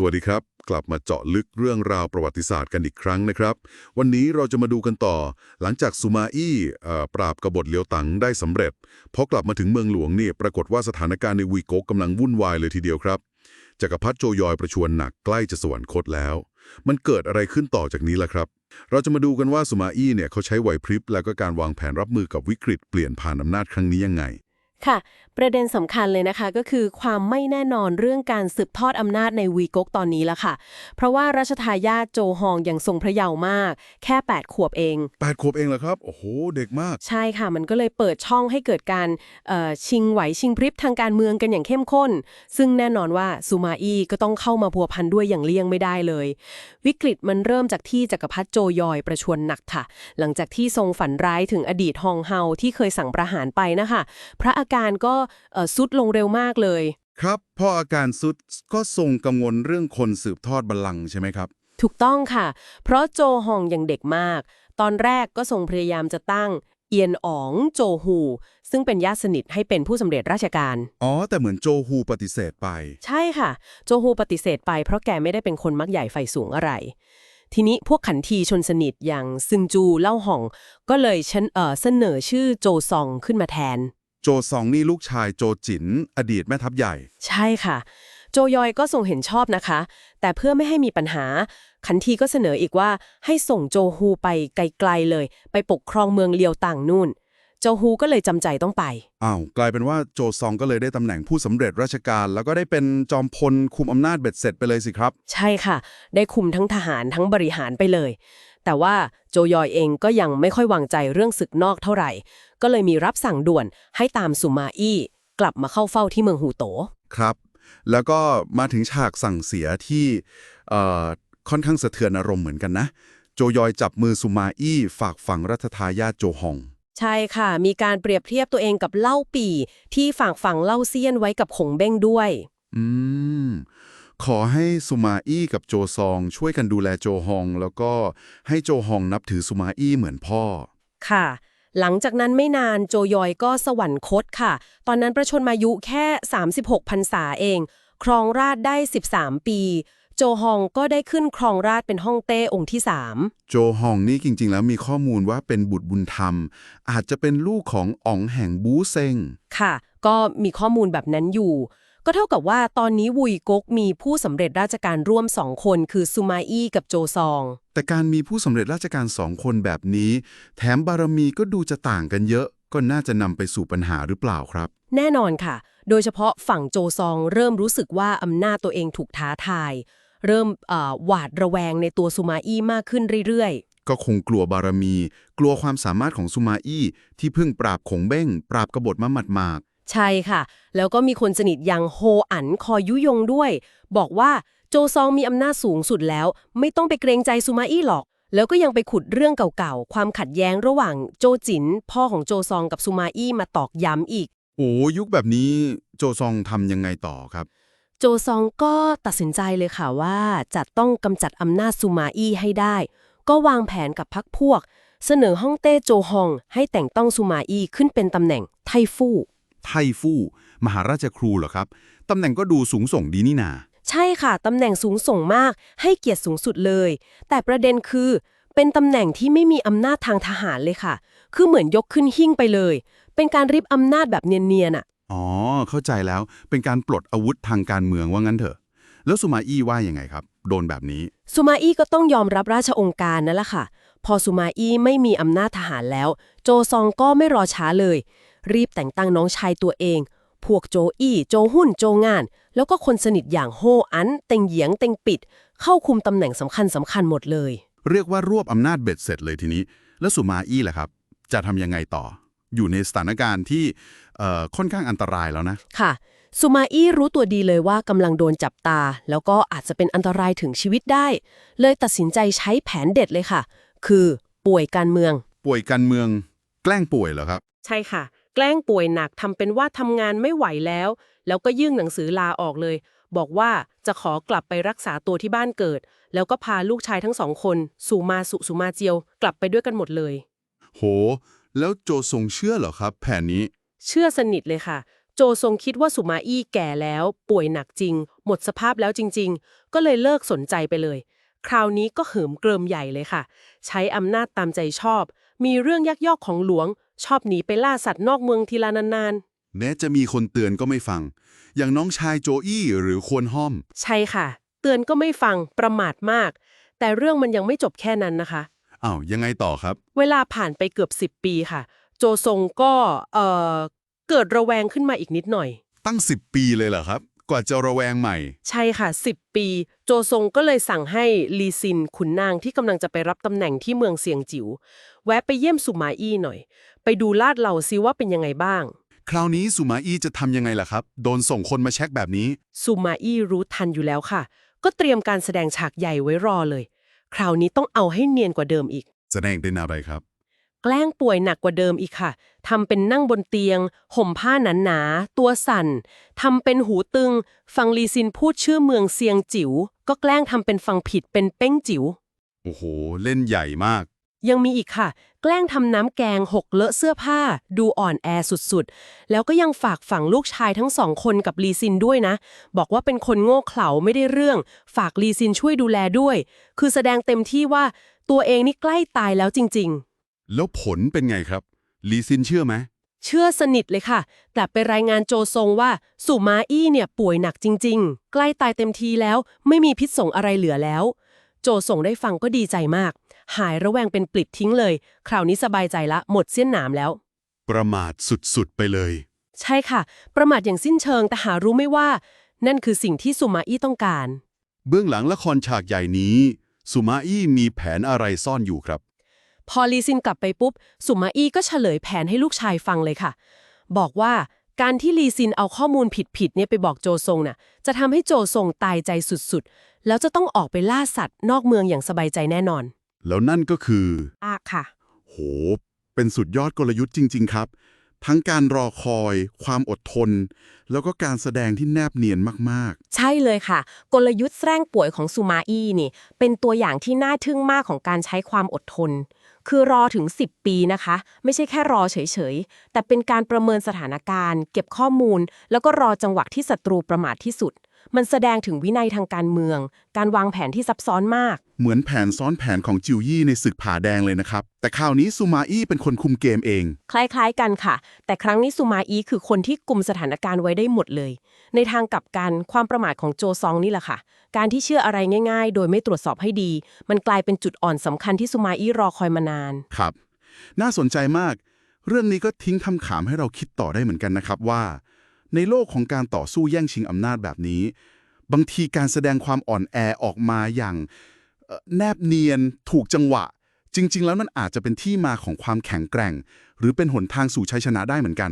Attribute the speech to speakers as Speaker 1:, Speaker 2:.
Speaker 1: สวัสดีครับ กลับมาเจาะลึกเรื่องราวประวัติศาสตร์กันอีกครั้งนะครับ วันนี้เราจะมาดูกันต่อ หลังจากซูมาอี้ปราบกบฏเลียวตังได้สำเร็จพอกลับมาถึงเมืองหลวงนี่ปรากฏว่าสถานการณ์ในวีโกกกำลังวุ่นวายเลยทีเดียวครับจักรพรรดิโจยอยประชวรหนักใกล้จะสวรรคตแล้ว มันเกิดอะไรขึ้นต่อจากนี้ล่ะครับ เราจะมาดูกันว่าซูมาอี้เนี่ยเขาใช้ไหวพริบ แล้วก็การวางแผนรับมือกับวิกฤตเปลี่ยนผ่านอำนาจครั้งนี้ยังไง
Speaker 2: ค่ะ ประเด็นสำคัญเลยนะคะก็คือความไม่แน่นอนเรื่องการสืบทอดอำนาจในวีก๊กตอนนี้ละค่ะ เพราะว่ารัชทายาทโจฮองยังทรงพระเยาว์มาก แค่ 8 ขวบเอง
Speaker 1: แปดขวบเองเหรอครับ โอ้โห เด็กมาก
Speaker 2: ใช่ค่ะ มันก็เลยเปิดช่องให้เกิดการเอ่อชิงไหวชิงพริบทางการเมืองกันอย่างเข้มข้น ซึ่งแน่นอนว่าซูมาอี้ก็ต้องเข้ามาพัวพันด้วยอย่างเลี่ยงไม่ได้เลย วิกฤตมันเริ่มจากที่จักรพรรดิโจยอยประชวรหนักค่ะ หลังจากที่ทรงฝันร้ายถึงอดีตฮองเฮาที่เคยสั่งประหารไปนะคะ พระอาการก็เอ่อสุดลงเร็วมากเลย
Speaker 3: ครับพออาการสุดก็ทรงกังวลเรื่องคนสืบทอดบัลลังก์ใช่ไหมครับ
Speaker 2: ถูกต้องค่ะ เพราะโจฮองยังเด็กมาก ตอนแรกก็ทรงพยายามจะตั้งเอียนอ๋องโจฮู ซึ่งเป็นญาติสนิทให้เป็นผู้สำเร็จราชการ
Speaker 3: อ๋อ แต่เหมือนโจฮูปฏิเสธไป
Speaker 2: ใช่ค่ะ โจฮูปฏิเสธไปเพราะแกไม่ได้เป็นคนมักใหญ่ไฟสูงอะไร ทีนี้พวกขันทีชนสนิทอย่างซึงจูเล่าห่อง ก็เลยเชนเอ่อเสนอชื่อโจซองขึ้นมาแทน
Speaker 3: โจ ซองนี่ลูกชายโจจิน อดีตแม่ทัพใหญ่
Speaker 2: ใช่ค่ะ โจยอยก็ทรงเห็นชอบนะคะ แต่เพื่อไม่ให้มีปัญหา ขันทีก็เสนออีกว่าให้ส่งโจฮูไปไกลๆเลย ไปปกครองเมืองเลียวต่างนู่น โจฮูก็เลยจำใจต้องไป
Speaker 3: อ้าว กลายเป็นว่าโจซองก็เลยได้ตำแหน่งผู้สำเร็จราชการ แล้วก็ได้เป็นจอมพลคุมอำนาจเบ็ดเสร็จไปเลยสิครับ
Speaker 2: ใช่ค่ะ ได้คุมทั้งทหารทั้งบริหารไปเลย แต่ว่าโจยอยเองก็ยังไม่ค่อยวางใจเรื่องศึกนอกเท่าไหร่ ก็เลยมีรับสั่งด่วนให้ตามสุมาอี้กลับมาเข้าเฝ้าที่เมืองหูโต
Speaker 3: ครับ แล้วก็มาถึงฉากสั่งเสียที่เอ่อค่อนข้างสะเทือนอารมณ์เหมือนกันนะ โจยอยจับมือสุมาอี้ฝากฝังรัฐทายาทโจฮอง
Speaker 2: ใช่ค่ะ มีการเปรียบเทียบตัวเองกับเล่าปี่ที่ฝากฝังเล่าเซียนไว้กับขงเบ้งด้วย
Speaker 3: อืม ขอให้สุมาอี้กับโจซองช่วยกันดูแลโจฮอง แล้วก็ให้โจฮองนับถือสุมาอี้เหมือนพ่อ
Speaker 2: ค่ะ หลังจากนั้นไม่นานโจยอยก็สวรรคตค่ะ ตอนนั้นประชนมายุแค่ 36พรรษาเอง ครองราชได้ 13 ปี โจฮองก็ได้ขึ้นครองราชเป็นฮ่องเต้องค์ที่ 3
Speaker 3: โจฮองนี่จริง ๆ แล้วมีข้อมูลว่าเป็นบุตรบุญธรรม อาจจะเป็นลูกของอ๋องแห่งบูเซง
Speaker 2: ค่ะ ก็มีข้อมูลแบบนั้นอยู่ ก็เท่ากับว่าตอนนี้วุยก๊กมีผู้สำเร็จราชการร่วมสองคนคือซูมาอี้กับโจซอง
Speaker 3: แต่การมีผู้สำเร็จราชการสองคนแบบนี้ แถมบารมีก็ดูจะต่างกันเยอะ ก็น่าจะนำไปสู่ปัญหาหรือเปล่าครับ
Speaker 2: แน่นอนค่ะ โดยเฉพาะฝั่งโจซองเริ่มรู้สึกว่าอำนาจตัวเองถูกท้าทาย เริ่มเอ่อหวาดระแวงในตัวซูมาอี้มากขึ้นเรื่อย
Speaker 3: ก็คงกลัวบารมี กลัวความสามารถของสุมาอี้ที่เพิ่งปราบขงเบ้ง ปราบกบฏมาหมาด
Speaker 2: ๆ ใช่ค่ะ แล้วก็มีคนสนิทอย่างโฮอันคอยยุยงด้วย บอกว่าโจซองมีอำนาจสูงสุดแล้ว ไม่ต้องไปเกรงใจซูมาอี้หรอก แล้วก็ยังไปขุดเรื่องเก่าๆ ความขัดแย้งระหว่างโจจิน พ่อของโจซองกับซูมาอี้มาตอกย้ำอีก
Speaker 3: ๆโอ้ยุคแบบนี้โจซองทำยังไงต่อครับ
Speaker 2: โจซองก็ตัดสินใจเลยค่ะว่าจะต้องกำจัดอำนาจซูมาอี้ให้ได้ ก็วางแผนกับพักพวก เสนอฮ่องเต้โจฮองให้แต่งตั้งซูมาอี้ขึ้นเป็นตำแหน่งไทฟู่
Speaker 3: ไทฟู่มหาราชครูเหรอครับตำแหน่งก็ดูสูงส่งดีนี่นา
Speaker 2: ใช่ค่ะ ตำแหน่งสูงส่งมาก ให้เกียรติสูงสุดเลย แต่ประเด็นคือ เป็นตำแหน่งที่ไม่มีอำนาจทางทหารเลยค่ะ คือเหมือนยกขึ้นหิ้งไปเลย เป็นการริบอำนาจแบบเนียนๆอะ
Speaker 3: อ๋อ เข้าใจแล้วเป็นการปลดอาวุธทางการเมืองว่างั้นเถอะ แล้วสุมาอี้ว่ายังไงครับ โดนแบบนี้
Speaker 2: ซูมาอี้ก็ต้องยอมรับราชองค์การนั่นแหละค่ะ พอซูมาอี้ไม่มีอำนาจทหารแล้ว โจซองก็ไม่รอช้าเลย รีบแต่งตั้งน้องชายตัวเอง พวกโจอี้ โจหุ่น โจงาน แล้วก็คนสนิทอย่างโฮอัน เต็งเหยียง เต็งปิด เข้าคุมตำแหน่งสำคัญสำคัญหมดเลย
Speaker 3: เรียกว่ารวบอำนาจเบ็ดเสร็จเลยทีนี้ แล้วสุมาอี้ล่ะครับ จะทำยังไงต่อ อยู่ในสถานการณ์ที่เอ่อค่อนข้างอันตรายแล้วนะ
Speaker 2: ค่ะซูมาอี้รู้ตัวดีเลยว่ากำลังโดนจับตา แล้วก็อาจจะเป็นอันตรายถึงชีวิตได้ เลยตัดสินใจใช้แผนเด็ดเลยค่ะ คือป่วยการเมือง
Speaker 3: ป่วยการเมือง แกล้งป่วยเหรอครับ
Speaker 2: ใช่ค่ะ แกล้งป่วยหนักทำเป็นว่าทำงานไม่ไหวแล้ว แล้วก็ยื่นหนังสือลาออกเลย บอกว่าจะขอกลับไปรักษาตัวที่บ้านเกิด แล้วก็พาลูกชายทั้งสองคนสุมาสุสุมาเจียว กลับไปด้วยกันหมดเลย
Speaker 3: โห แล้วโจทรงเชื่อเหรอครับ แผนนี้
Speaker 2: เชื่อสนิทเลยค่ะ โจทรงคิดว่าสุมาอี้แก่แล้ว ป่วยหนักจริง หมดสภาพแล้วจริง ๆ ก็เลยเลิกสนใจไปเลย คราวนี้ก็เหิมเกริมใหญ่เลยค่ะ ใช้อำนาจตามใจชอบ มีเรื่องยักยอกของหลวง ชอบหนีไปล่าสัตว์นอกเมืองทีละนาน
Speaker 3: แม้จะมีคนเตือนก็ไม่ฟัง อย่างน้องชายโจอี้หรือควรห้อม
Speaker 2: ๆใช่ค่ะ เตือนก็ไม่ฟังประมาทมาก แต่เรื่องมันยังไม่จบแค่นั้นนะคะ
Speaker 3: อ้าวยังไงต่อครับ
Speaker 2: เวลาผ่านไปเกือบ 10 ปีค่ะ โจซงก็เอ่อเกิดระแวงขึ้นมาอีกนิดหน่อย
Speaker 3: ตั้ง 10 ปีเลยเหรอครับ กว่าจะระแวงใหม่
Speaker 2: ใช่ค่ะ 10 ปี โจซงก็เลยสั่งให้ลีซินขุนนางที่กำลังจะไปรับตำแหน่งที่เมืองเซียงจิ๋ว แวะไปเยี่ยมสุมาอี้หน่อย ไปดูลาดเหล่าซิว่าเป็นยังไงบ้าง
Speaker 3: คราวนี้สุมาอี้จะทำยังไงล่ะครับ โดนส่งคนมาเช็คแบบนี้
Speaker 2: สุมาอี้รู้ทันอยู่แล้วค่ะ ก็เตรียมการแสดงฉากใหญ่ไว้รอเลย คราวนี้ต้องเอาให้เนียนกว่าเดิมอีก
Speaker 3: แสดงเป็นอะไรครับ
Speaker 2: แกล้งป่วยหนักกว่าเดิมอีกค่ะทำเป็นนั่งบนเตียง ห่มผ้าหนาๆตัวสั่นทำเป็นหูตึง ฟังลีซินพูดชื่อเมืองเซียงจิ๋วก็แกล้งทำเป็นฟังผิดเป็นเป้งจิ๋ว
Speaker 3: โอ้โห เล่นใหญ่มาก
Speaker 2: ยังมีอีกค่ะ แกล้งทำน้ำแกงหกเลอะเสื้อผ้า ดูอ่อนแอสุดๆ แล้วก็ยังฝากฝังลูกชายทั้งสองคนกับลีซินด้วยนะ บอกว่าเป็นคนโง่เขลาไม่ได้เรื่อง ฝากลีซินช่วยดูแลด้วย คือแสดงเต็มที่ว่าตัวเองนี่ใกล้ตายแล้วจริงๆ
Speaker 3: แล้วผลเป็นไงครับ ลีซินเชื่อไหม
Speaker 2: เชื่อสนิทเลยค่ะกลับไปรายงานโจซงว่า สุมาอี้เนี่ยป่วยหนักจริง ๆ ใกล้ตายเต็มทีแล้ว ไม่มีพิษสงอะไรเหลือแล้ว โจซงได้ฟังก็ดีใจมาก หายระแวงเป็นปลิดทิ้งเลย คราวนี้สบายใจละหมดเส้นหนามแล้ว
Speaker 3: ประมาทสุดๆไปเลย
Speaker 2: ใช่ค่ะ ประมาทอย่างสิ้นเชิงแต่หารู้ไม่ว่า นั่นคือสิ่งที่สุมาอี้ต้องการ
Speaker 3: เบื้องหลังละครฉากใหญ่นี้สุมาอี้มีแผนอะไรซ่อนอยู่ครับ
Speaker 2: พอลีซินกลับไปปุ๊บ สุมาอี้ก็เฉลยแผนให้ลูกชายฟังเลยค่ะ บอกว่าการที่ลีซินเอาข้อมูลผิดๆเนี่ยไปบอกโจซงน่ะ จะทำให้โจซงตายใจสุดๆ แล้วจะต้องออกไปล่าสัตว์นอกเมืองอย่างสบายใจแน่นอน
Speaker 3: แล้วนั่นก็คือ
Speaker 2: อากค่ะ
Speaker 3: โห เป็นสุดยอดกลยุทธ์จริง ๆ ครับ ทั้งการรอคอย ความอดทน แล้วก็การแสดงที่แนบเนียนมาก
Speaker 4: ใช่เลยค่ะ กลยุทธ์แสร้งป่วยของซูมาอี้นี่ เป็นตัวอย่างที่น่าทึ่งมากของการใช้ความอดทน คือรอถึง 10 ปีนะคะ ไม่ใช่แค่รอเฉยๆ แต่เป็นการประเมินสถานการณ์ เก็บข้อมูล แล้วก็รอจังหวะที่ศัตรูประมาทที่สุด มันแสดงถึงวินัยทางการเมือง การวางแผนที่ซับซ้อนมาก
Speaker 3: ๆเหมือนแผนซ้อนแผนของจิวยี่ในศึกผาแดงเลยนะครับ แต่คราวนี้ซูมาอี้เป็นคนคุมเกมเอง
Speaker 4: คล้ายๆกันค่ะ แต่ครั้งนี้ซูมาอีคือคนที่กลุ่มสถานการณ์ไว้ได้หมดเลย ในทางกลับกันความประมาทของโจซองนี่แหละค่ะ การที่เชื่ออะไรง่าย ๆ โดยไม่ตรวจสอบให้ดี มันกลายเป็นจุดอ่อนสำคัญที่ซูมาอีรอคอยมานาน
Speaker 3: ครับ น่าสนใจมาก เรื่องนี้ก็ทิ้งคำถามให้เราคิดต่อได้เหมือนกันนะครับว่า ในโลกของการต่อสู้แย่งชิงอำนาจแบบนี้ บางทีการแสดงความอ่อนแอออกมาอย่างแนบเนียน ถูกจังหวะ จริง ๆ แล้วมันอาจจะเป็นที่มาของความแข็งแกร่ง หรือเป็นหนทางสู่ชัยชนะได้เหมือนกัน